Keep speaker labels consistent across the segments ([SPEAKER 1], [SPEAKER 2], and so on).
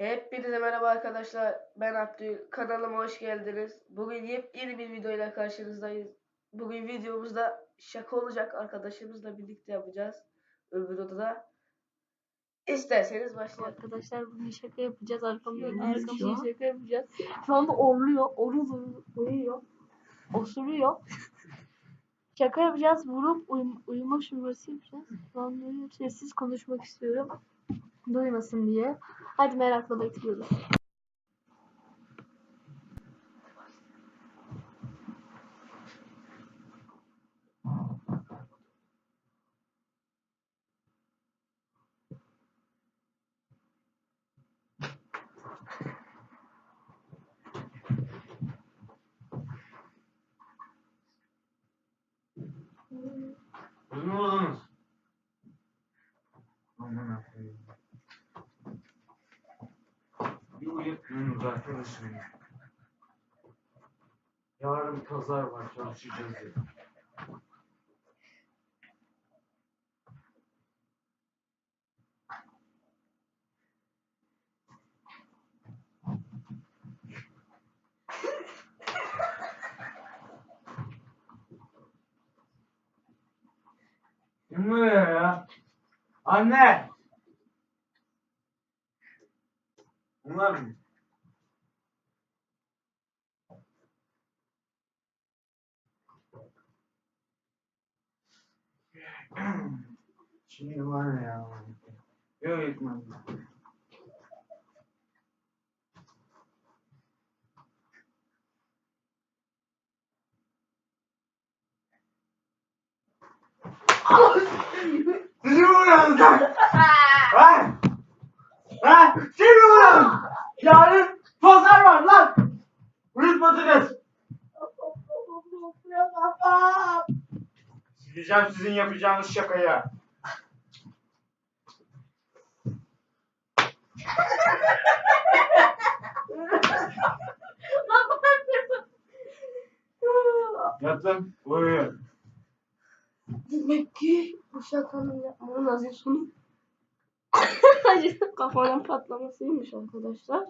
[SPEAKER 1] Hepinize merhaba arkadaşlar. Ben Abdül. Kanalıma hoş geldiniz. Bugün yepyeni bir videoyla karşınızdayız. Bugün videomuzda şaka olacak arkadaşımızla birlikte yapacağız. Öbür odada. İsterseniz başlayalım.
[SPEAKER 2] Arkadaşlar bugün şaka yapacağız. Arkamdan arkamdan
[SPEAKER 1] şu an.
[SPEAKER 2] şaka yapacağız. Şu anda orluyor. Orul orul uyuyor. Osuruyor. şaka yapacağız. Vurup uyum, uyuma şurası yapacağız. Şu an böyle sessiz konuşmak istiyorum. Duymasın diye. Hadi merakla bekliyoruz.
[SPEAKER 3] Uzun oldunuz. Aman akıyım. Bir uyutmuyorsunuz arkadaşım. Yarın pazar var çalışacağız ya. Kim uyuyor ya? Anne! Bunlar mı? Şimdi var ya. Yok etmem. Sizi vuruyorsunuz Sileceğim sizin yapacağınız şakayı. Yatın, uyuyun.
[SPEAKER 2] Demek ki bu şakanın yapmanın azı sonu Acı kafanın patlamasıymış arkadaşlar.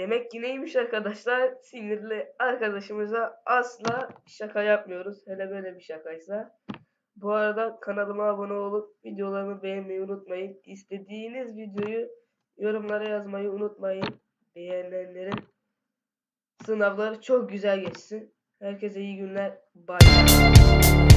[SPEAKER 1] Demek ki neymiş arkadaşlar? Sinirli arkadaşımıza asla şaka yapmıyoruz. Hele böyle bir şakaysa. Bu arada kanalıma abone olup videolarımı beğenmeyi unutmayın. İstediğiniz videoyu yorumlara yazmayı unutmayın. Beğenenlerin sınavları çok güzel geçsin. Herkese iyi günler. Bye.